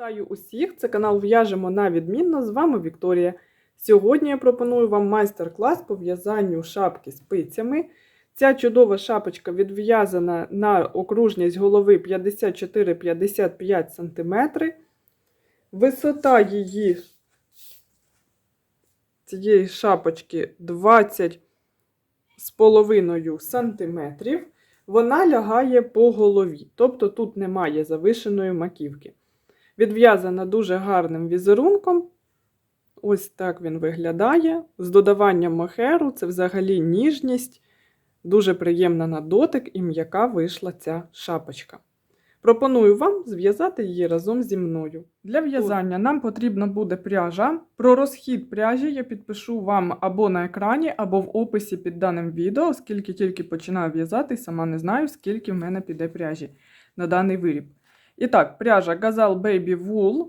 Вітаю усіх! Це канал В'яжемо на відмінно. З вами Вікторія. Сьогодні я пропоную вам майстер-клас по в'язанню шапки спицями. Ця чудова шапочка відв'язана на окружність голови 54-55 см. Висота її цієї шапочки 20 з половиною сантиметрів. Вона лягає по голові, тобто тут немає завишеної маківки. Відв'язана дуже гарним візерунком. Ось так він виглядає. З додаванням мохеру це взагалі ніжність, дуже приємна на дотик і м'яка вийшла ця шапочка. Пропоную вам зв'язати її разом зі мною. Для в'язання нам потрібна буде пряжа. Про розхід пряжі я підпишу вам або на екрані, або в описі під даним відео, оскільки тільки починаю в'язати, сама не знаю, скільки в мене піде пряжі на даний виріб. І так, пряжа Gazal Baby Wool,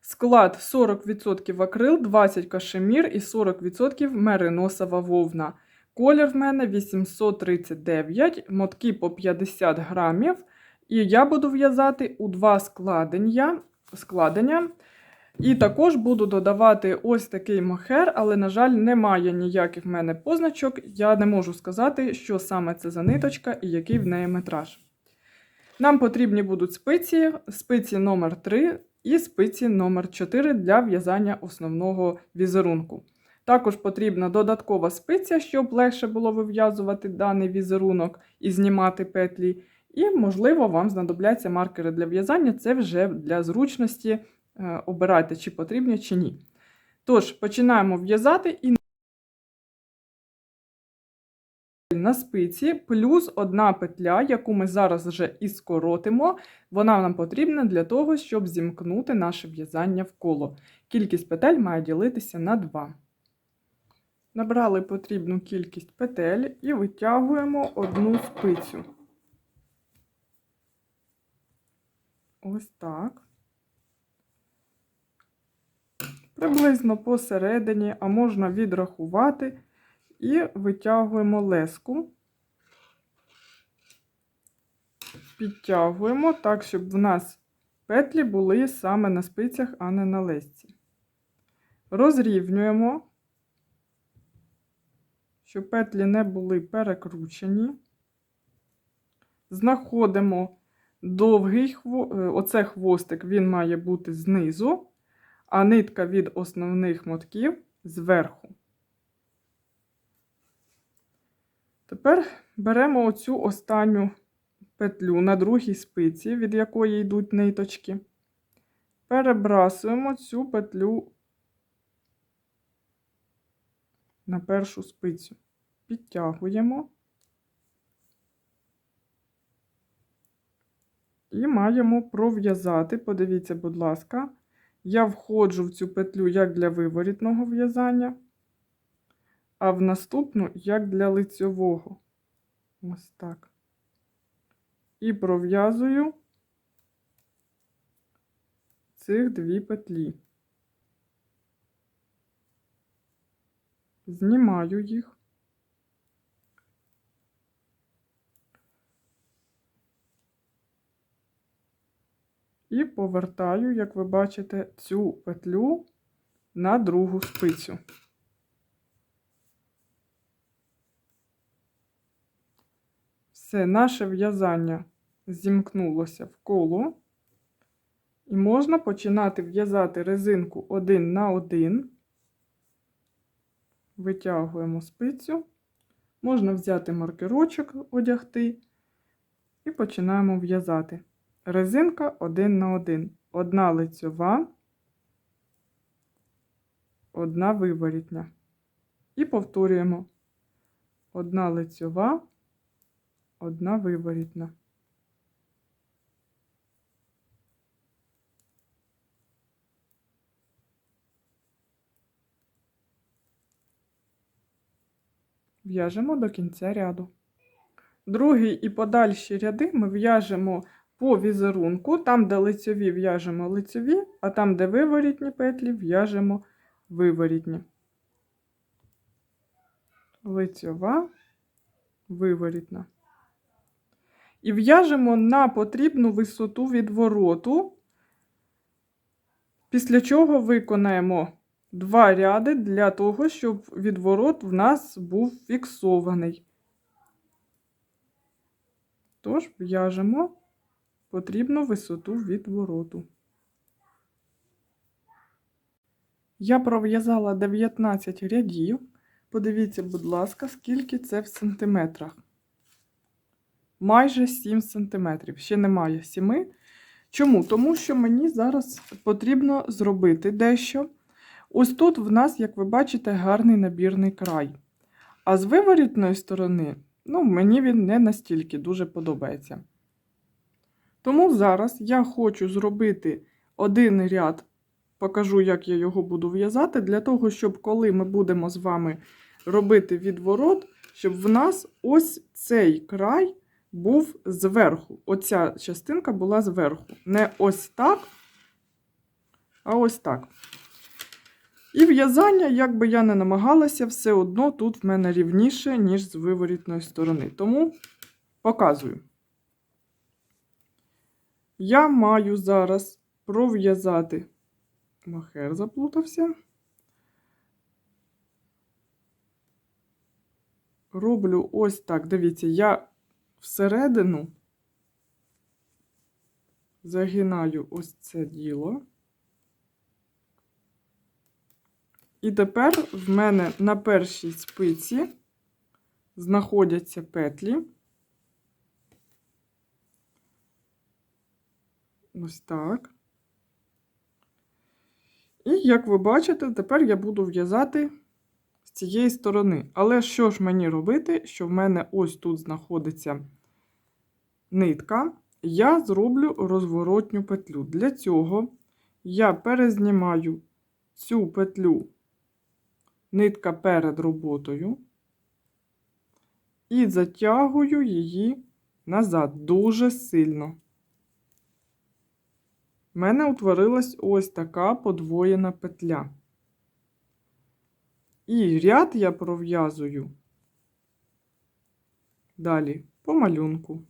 склад 40% акрил, 20 кашемір і 40% мериносова вовна. Колір в мене 839, мотки по 50 грамів. І я буду в'язати у два складення. складення. І також буду додавати ось такий мохер, але, на жаль, немає ніяких в мене позначок. Я не можу сказати, що саме це за ниточка і який в неї метраж. Нам потрібні будуть спиці, спиці номер 3 і спиці номер 4 для в'язання основного візерунку. Також потрібна додаткова спиця, щоб легше було вив'язувати даний візерунок і знімати петлі. І, можливо, вам знадобляться маркери для в'язання, це вже для зручності е, обирайте, чи потрібні, чи ні. Тож, починаємо в'язати і на спиці плюс одна петля, яку ми зараз вже і скоротимо, вона нам потрібна для того, щоб зімкнути наше в'язання в коло. Кількість петель має ділитися на 2. Набрали потрібну кількість петель і витягуємо одну спицю. Ось так. Приблизно посередині, а можна відрахувати, і витягуємо леску, підтягуємо так, щоб в нас петлі були саме на спицях, а не на лесці. Розрівнюємо, щоб петлі не були перекручені. Знаходимо довгий хво... оце хвостик, він має бути знизу, а нитка від основних мотків зверху. Тепер беремо оцю останню петлю на другій спиці, від якої йдуть ниточки, перебрасуємо цю петлю на першу спицю, підтягуємо. І маємо пров'язати, подивіться, будь ласка, я входжу в цю петлю як для виворітного в'язання, а в наступну як для лицьового. Ось так. І пров'язую цих дві петлі. Знімаю їх. І повертаю, як ви бачите, цю петлю на другу спицю. Все, наше в'язання зімкнулося в коло. І можна починати в'язати резинку один на один. Витягуємо спицю. Можна взяти маркерочок, одягти, і починаємо в'язати резинка один на один. Одна лицьова, одна виворітня. І повторюємо одна лицьова, одна виворітна. В'яжемо до кінця ряду. Другий і подальші ряди ми в'яжемо по візерунку, там, де лицьові в'яжемо лицьові, а там, де виворітні петлі, в'яжемо виворітні. Лицьова, виворітна. І в'яжемо на потрібну висоту відвороту Після чого виконаємо два ряди для того, щоб відворот в нас був фіксований. Тож в'яжемо потрібну висоту відвороту. Я пров'язала 19 рядів. Подивіться, будь ласка, скільки це в сантиметрах. Майже 7 сантиметрів. Ще немає 7. Чому? Тому що мені зараз потрібно зробити дещо. Ось тут в нас, як ви бачите, гарний набірний край. А з виворітної сторони, ну, мені він не настільки дуже подобається. Тому зараз я хочу зробити один ряд, покажу, як я його буду в'язати, для того, щоб коли ми будемо з вами робити відворот, щоб в нас ось цей край був зверху. Оця частинка була зверху. Не ось так, а ось так. І в'язання, як би я не намагалася, все одно тут в мене рівніше, ніж з виворітної сторони. Тому показую. Я маю зараз пров'язати. Махер заплутався. Роблю ось так. Дивіться, я всередину загинаю ось це діло. І тепер в мене на першій спиці знаходяться петлі. Ось так. І, як ви бачите, тепер я буду в'язати цієї сторони. Але що ж мені робити, що в мене ось тут знаходиться нитка, я зроблю розворотню петлю. Для цього я перезнімаю цю петлю нитка перед роботою і затягую її назад дуже сильно. У мене утворилась ось така подвоєна петля. І ряд я пров'язую далі по малюнку.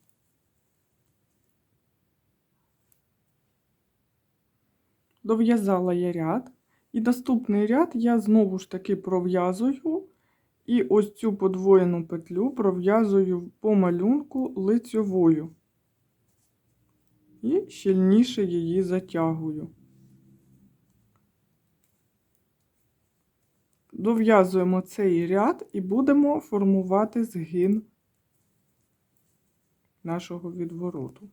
Дов'язала я ряд, і наступний ряд я знову ж таки пров'язую і ось цю подвоєну петлю пров'язую по малюнку лицьовою і щільніше її затягую. Дов'язуємо цей ряд і будемо формувати згин нашого відвороту.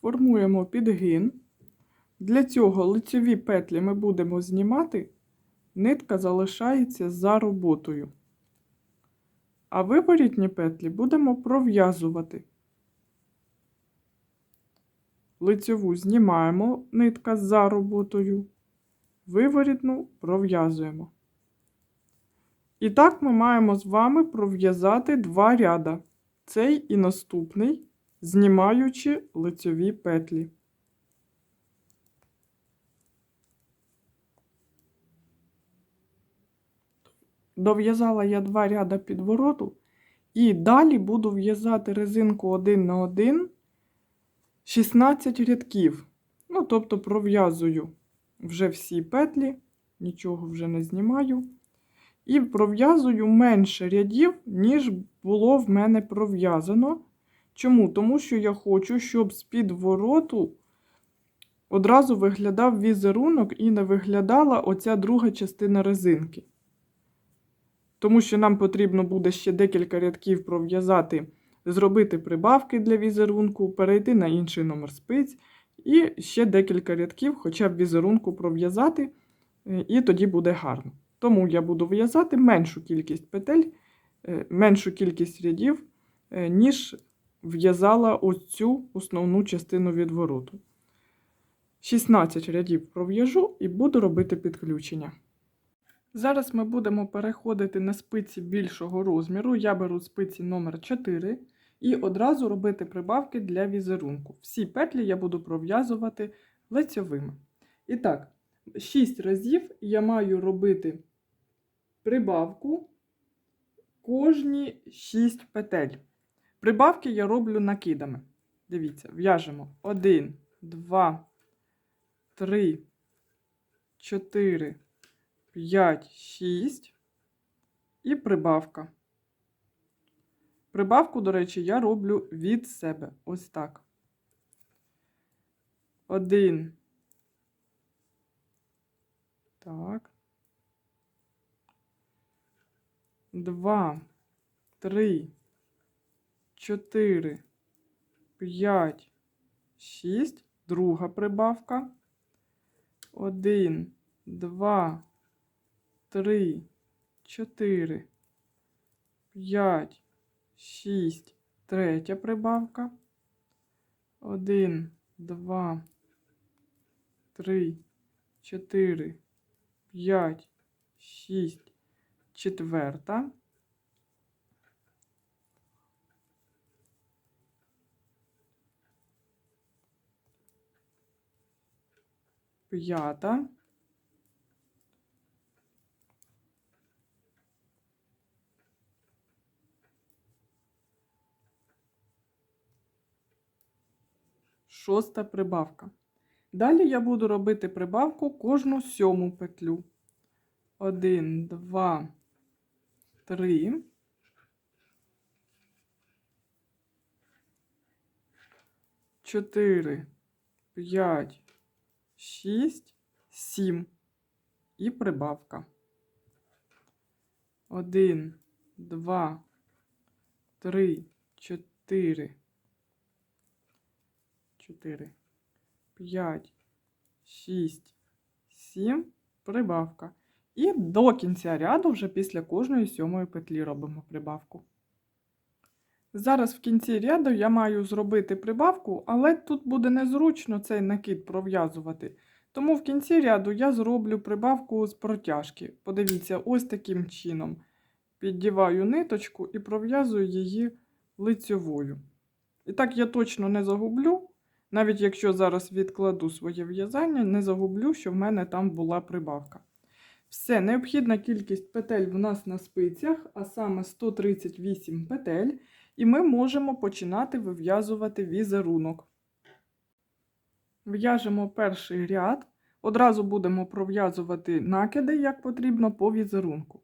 Формуємо підгин. Для цього лицеві петлі ми будемо знімати, нитка залишається за роботою. А виворітні петлі будемо пров'язувати. Лицеву знімаємо нитка за роботою, виворітну пров'язуємо. І так ми маємо з вами пров'язати два ряда. Цей і наступний, знімаючи лицеві петлі. Дов'язала я два ряда підвороту, і далі буду в'язати резинку один на один 16 рядків. Ну, тобто пров'язую вже всі петлі, нічого вже не знімаю. І пров'язую менше рядів, ніж було в мене пров'язано. Чому? Тому що я хочу, щоб з підвороту одразу виглядав візерунок і не виглядала оця друга частина резинки. Тому що нам потрібно буде ще декілька рядків пров'язати, зробити прибавки для візерунку, перейти на інший номер спиць, і ще декілька рядків, хоча б візерунку пров'язати, е, і тоді буде гарно. Тому я буду в'язати меншу кількість петель, е, меншу кількість рядів, е, ніж в'язала ось цю основну частину відвороту. 16 рядів пров'яжу і буду робити підключення. Зараз ми будемо переходити на спиці більшого розміру. Я беру спиці номер 4 і одразу робити прибавки для візерунку. Всі петлі я буду пров'язувати лицьовими. І так, 6 разів я маю робити прибавку кожні 6 петель. Прибавки я роблю накидами. Дивіться, в'яжемо 1, 2, 3, 4, 5, 6 і прибавка. Прибавку, до речі, я роблю від себе. Ось так. 1. Так. 2, 3, 4, 5, 6. Друга прибавка. 1, 2, 3, 4, 5, 6. Третя прибавка. 1, 2, 3, 4, 5, 6. Четверта. П'ята. Шоста прибавка. Далі я буду робити прибавку кожну сьому петлю. Один, два, три. Чотири, п'ять, шість, сім. І прибавка. Один, два, три, чотири. Чотири, п'ять, шість, сім. Прибавка. І до кінця ряду вже після кожної сьомої петлі робимо прибавку. Зараз в кінці ряду я маю зробити прибавку, але тут буде незручно цей накид пров'язувати. Тому в кінці ряду я зроблю прибавку з протяжки. Подивіться, ось таким чином. Піддіваю ниточку і пров'язую її лицьовою. І так я точно не загублю, навіть якщо зараз відкладу своє в'язання, не загублю, що в мене там була прибавка. Все, необхідна кількість петель в нас на спицях, а саме 138 петель, і ми можемо починати вив'язувати візерунок. В'яжемо перший ряд, одразу будемо пров'язувати накиди, як потрібно, по візерунку.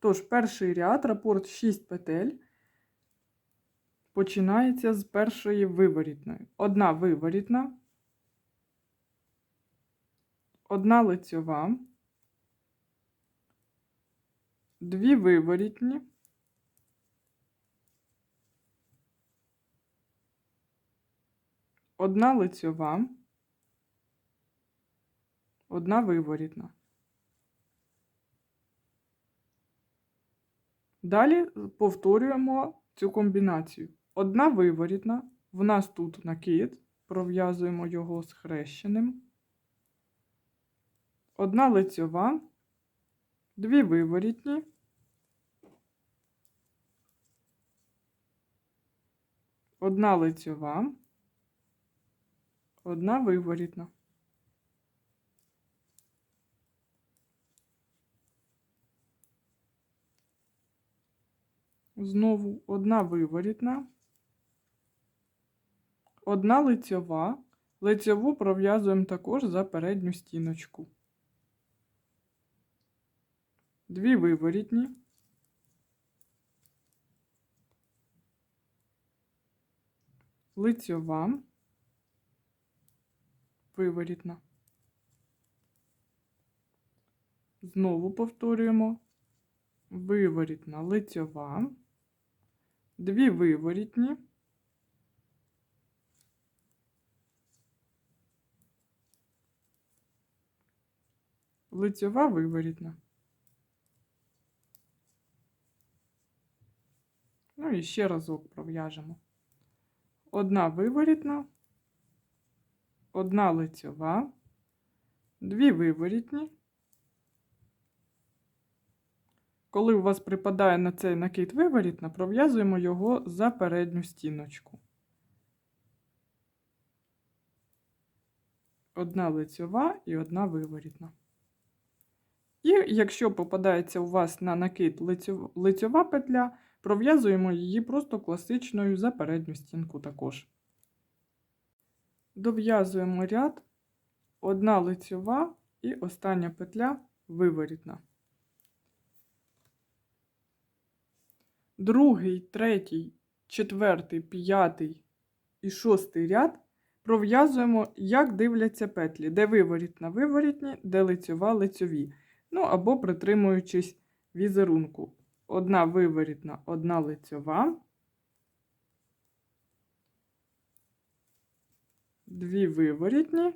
Тож, перший ряд, рапорт 6 петель, починається з першої виворітної. Одна виворітна, одна лицьова. Дві виворітні, одна лицьова, одна виворітна. Далі повторюємо цю комбінацію. Одна виворітна, в нас тут накид, пров'язуємо його з хрещеним. Одна лицьова, дві виворітні, одна лицьова, одна виворітна. Знову одна виворітна, одна лицьова. Лицьову пров'язуємо також за передню стіночку. Дві виворітні. Лицьова. Виворітна. Знову повторюємо. Виворітна лицьова. Дві виворітні. Лицьова виворітна. Ну і ще разок пров'яжемо. Одна виворітна, одна лицьова, дві виворітні. Коли у вас припадає на цей накид виворітна, пров'язуємо його за передню стіночку. Одна лицьова і одна виворітна. І якщо попадається у вас на накид лицьова петля, пров'язуємо її просто класичною за передню стінку також. Дов'язуємо ряд, одна лицьова і остання петля виворітна. Другий, третій, четвертий, п'ятий і шостий ряд пров'язуємо, як дивляться петлі, де виворітна виворітні, де лицьова лицьові. Ну або притримуючись візерунку. Одна виворітна, одна лицьова. Дві виворітні,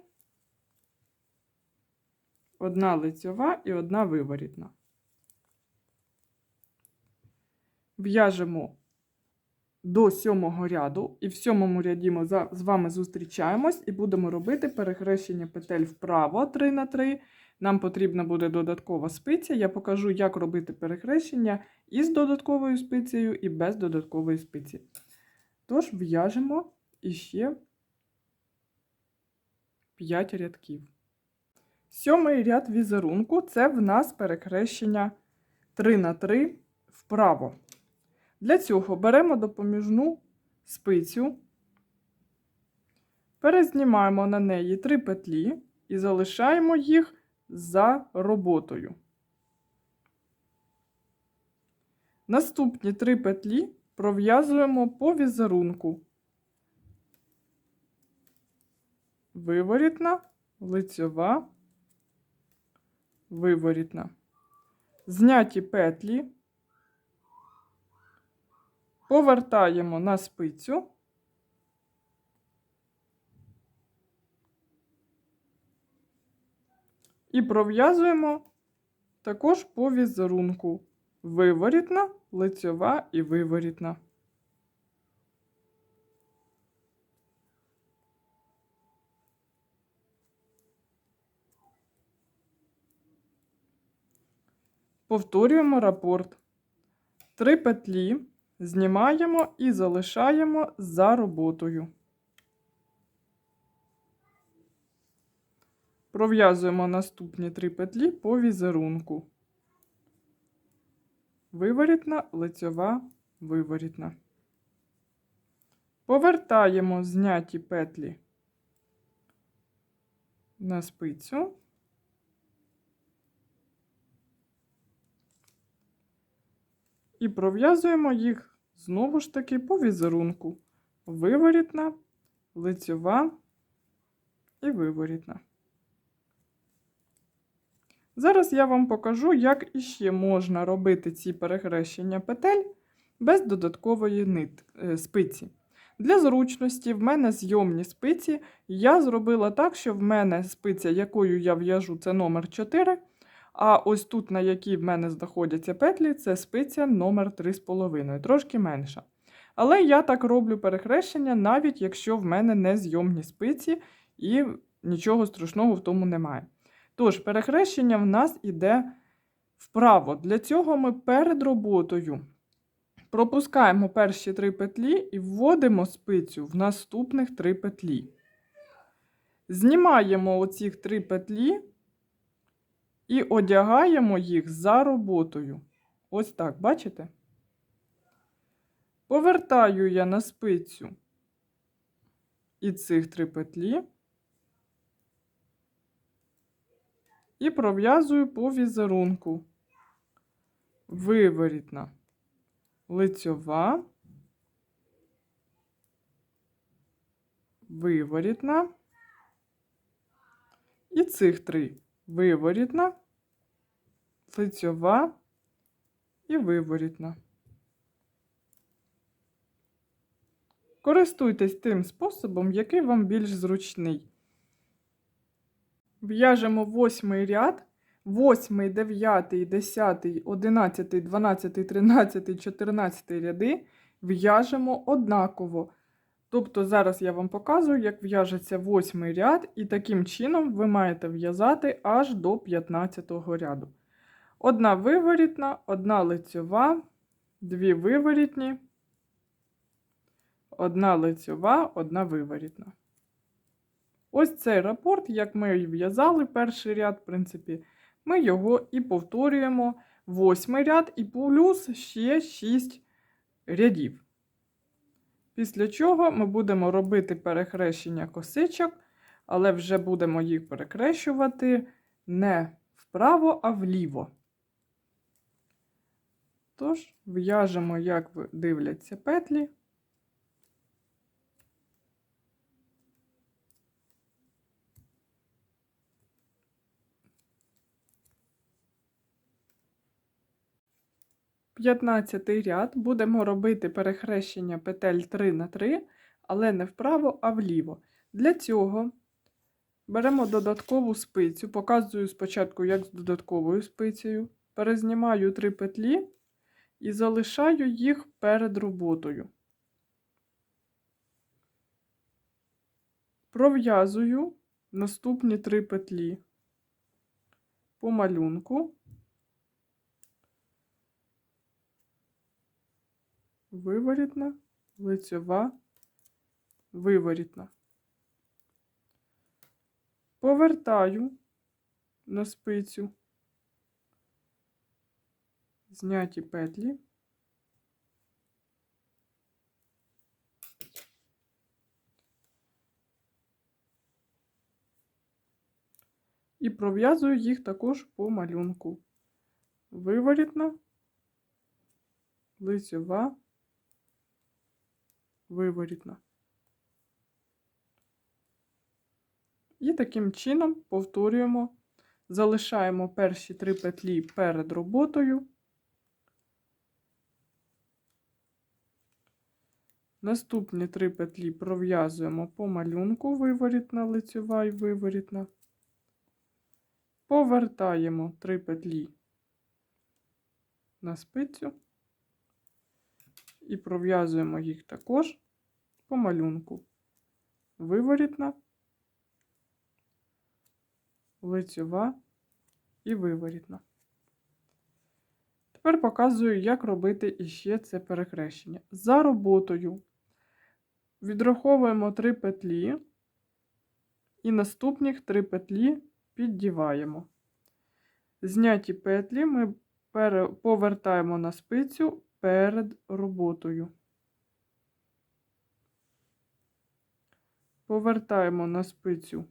одна лицьова і одна виворітна. В'яжемо до сьомого ряду, і в сьомому ряді ми з вами зустрічаємось і будемо робити перехрещення петель вправо 3 на 3. Нам потрібна буде додаткова спиця. Я покажу, як робити перехрещення із додатковою спицею і без додаткової спиці. Тож в'яжемо іще 5 рядків. Сьомий ряд візерунку це в нас перехрещення 3 на 3 вправо. Для цього беремо допоміжну спицю, перезнімаємо на неї 3 петлі і залишаємо їх за роботою. Наступні 3 петлі пров'язуємо по візерунку. Виворітна, лицьова, виворітна. Зняті петлі повертаємо на спицю. І пров'язуємо також по візерунку. Виворітна, лицьова і виворітна. Повторюємо рапорт. Три петлі знімаємо і залишаємо за роботою. Пров'язуємо наступні три петлі по візерунку. Виворітна, лицьова, виворітна. Повертаємо зняті петлі на спицю. І пров'язуємо їх знову ж таки по візерунку. Виворітна, лицьова і виворітна. Зараз я вам покажу, як іще можна робити ці перехрещення петель без додаткової нит, е, спиці. Для зручності в мене зйомні спиці. Я зробила так, що в мене спиця, якою я в'яжу, це номер 4. А ось тут, на якій в мене знаходяться петлі, це спиця номер 3,5, трошки менша. Але я так роблю перехрещення, навіть якщо в мене не зйомні спиці, і нічого страшного в тому немає. Тож, перехрещення в нас іде вправо. Для цього ми перед роботою пропускаємо перші три петлі і вводимо спицю в наступних три петлі. Знімаємо оці три петлі і одягаємо їх за роботою. Ось так, бачите? Повертаю я на спицю і цих три петлі. І пров'язую по візерунку. Виворітна, лицьова, виворітна. І цих три виворітна, лицьова і виворітна. Користуйтесь тим способом, який вам більш зручний. В'яжемо восьмий ряд, восьмий, дев'ятий, десятий, одинадцятий, дванадцятий, тринадцятий, чотирнадцятий ряди в'яжемо однаково. Тобто зараз я вам показую, як в'яжеться восьмий ряд, і таким чином ви маєте в'язати аж до 15 ряду. Одна виворітна, одна лицьова, дві виворітні, одна лицьова, одна виворітна. Ось цей рапорт, як ми і в'язали перший ряд, в принципі, ми його і повторюємо восьмий ряд, і плюс ще 6 рядів. Після чого ми будемо робити перехрещення косичок, але вже будемо їх перекрещувати не вправо, а вліво. Тож, в'яжемо, як дивляться петлі. П'ятнадцятий ряд будемо робити перехрещення петель 3 на 3, але не вправо, а вліво. Для цього беремо додаткову спицю, показую спочатку, як з додатковою спицею. Перезнімаю 3 петлі і залишаю їх перед роботою. Пров'язую наступні 3 петлі по малюнку. Виворітна, лицьова, виворітна. Повертаю на спицю зняті петлі. І пров'язую їх також по малюнку. Виворітна, лицьова, виворітна. І таким чином повторюємо, залишаємо перші три петлі перед роботою. Наступні три петлі пров'язуємо по малюнку виворітна, лицьова і виворітна. Повертаємо три петлі на спицю і пров'язуємо їх також по малюнку. Виворітна, лицьова і виворітна. Тепер показую, як робити іще це перехрещення. За роботою відраховуємо 3 петлі і наступних 3 петлі піддіваємо. Зняті петлі ми повертаємо на спицю перед роботою. Повертаємо на спицю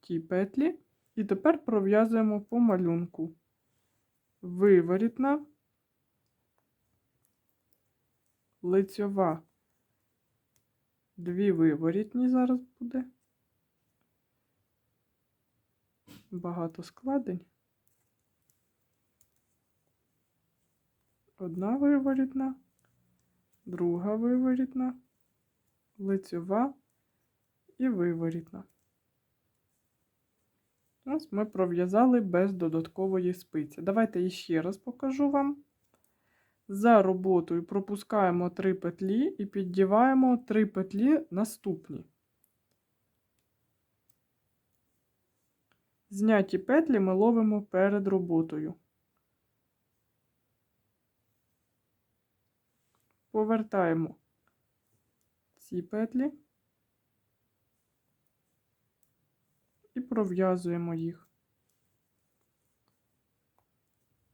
ті петлі і тепер пров'язуємо по малюнку. Виворітна, лицьова, дві виворітні зараз буде. Багато складень. Одна виворітна, друга виворітна, лицьова і виворітна. Ось ми пров'язали без додаткової спиці. Давайте іще раз покажу вам. За роботою пропускаємо 3 петлі і піддіваємо 3 петлі наступні. Зняті петлі ми ловимо перед роботою. Повертаємо ці петлі і пров'язуємо їх.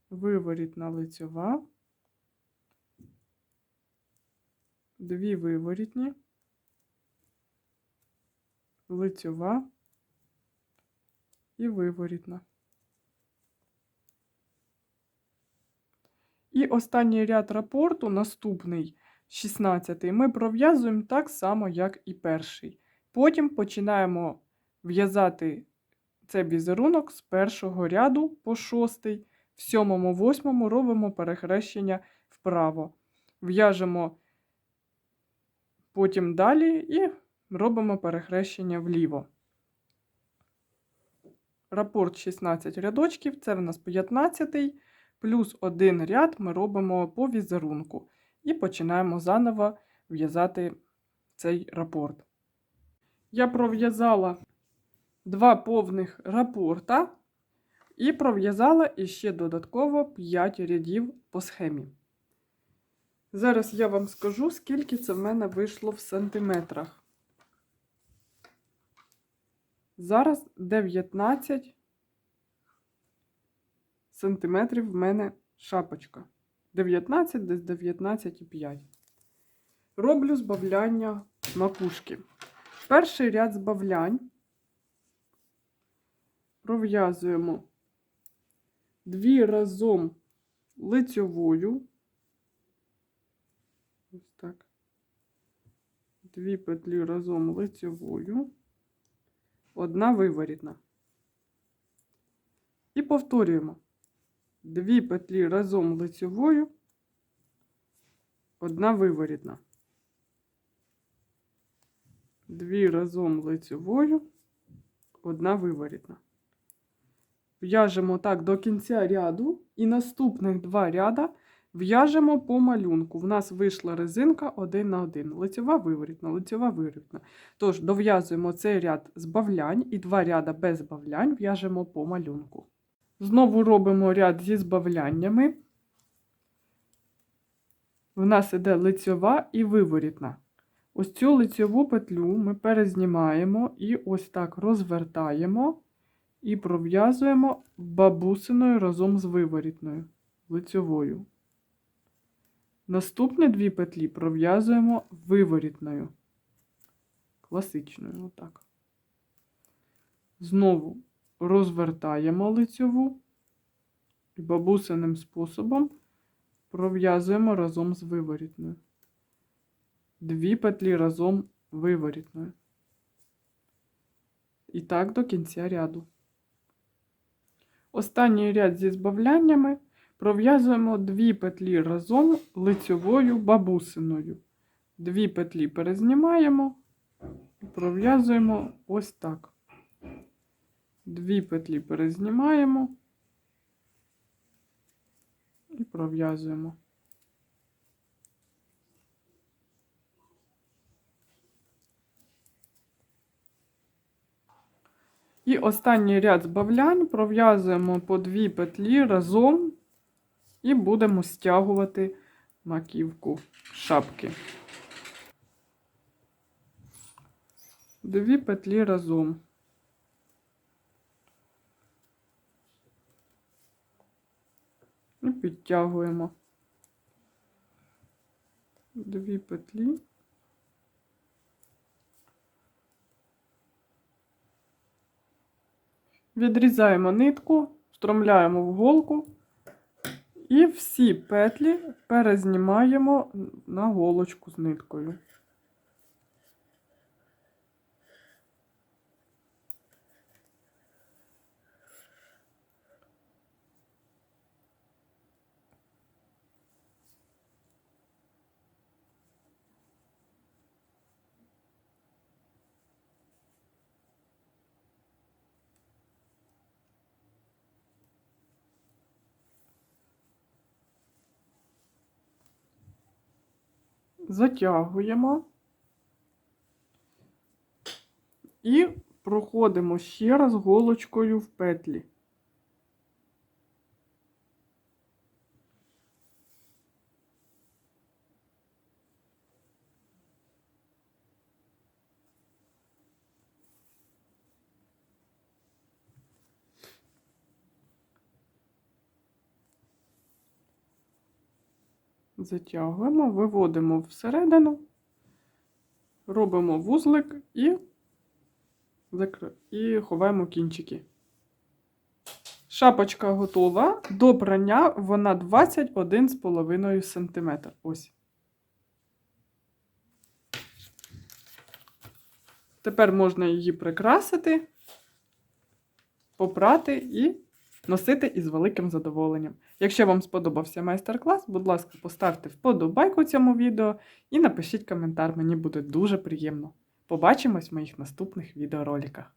Виворітна лицьова, дві виворітні, лицьова і виворітна. І останній ряд рапорту, наступний, 16 ми пров'язуємо так само, як і перший. Потім починаємо в'язати цей візерунок з першого ряду по шостий, в сьомому, восьмому робимо перехрещення вправо. В'яжемо потім далі і робимо перехрещення вліво. Рапорт 16 рядочків, це в нас 15 плюс один ряд ми робимо по візерунку. І починаємо заново в'язати цей рапорт. Я пров'язала два повних рапорта і пров'язала іще додатково 5 рядів по схемі. Зараз я вам скажу, скільки це в мене вийшло в сантиметрах. Зараз 19 сантиметрів в мене шапочка. 19 десь 19,5. Роблю збавляння макушки. Перший ряд збавлянь пров'язуємо дві разом лицьовою. Ось так. Дві петлі разом лицьовою, одна виворітна. І повторюємо дві петлі разом лицьовою, одна виворітна. Дві разом лицьовою, одна виворітна. В'яжемо так до кінця ряду і наступних два ряда в'яжемо по малюнку. В нас вийшла резинка один на один. Лицьова виворітна, лицьова виворітна. Тож дов'язуємо цей ряд збавлянь і два ряда без збавлянь в'яжемо по малюнку. Знову робимо ряд зі збавляннями. В нас іде лицьова і виворітна. Ось цю лицьову петлю ми перезнімаємо і ось так розвертаємо і пров'язуємо бабусиною разом з виворітною лицьовою. Наступні дві петлі пров'язуємо виворітною. Класичною, отак. Знову розвертаємо лицьову і бабусиним способом пров'язуємо разом з виворітною. Дві петлі разом виворітною. І так до кінця ряду. Останній ряд зі збавляннями пров'язуємо дві петлі разом лицьовою бабусиною. Дві петлі перезнімаємо і пров'язуємо ось так. Дві петлі перезнімаємо і пров'язуємо. І останній ряд збавлянь пров'язуємо по дві петлі разом і будемо стягувати маківку шапки. Дві петлі разом. І підтягуємо дві петлі. Відрізаємо нитку, встромляємо в голку і всі петлі перезнімаємо на голочку з ниткою. Затягуємо і проходимо ще раз голочкою в петлі. Затягуємо, виводимо всередину, робимо вузлик і, і ховаємо кінчики. Шапочка готова. До прання вона 21,5 см. Ось. Тепер можна її прикрасити, попрати і носити із великим задоволенням. Якщо вам сподобався майстер-клас, будь ласка, поставте вподобайку цьому відео і напишіть коментар, мені буде дуже приємно. Побачимось в моїх наступних відеороликах.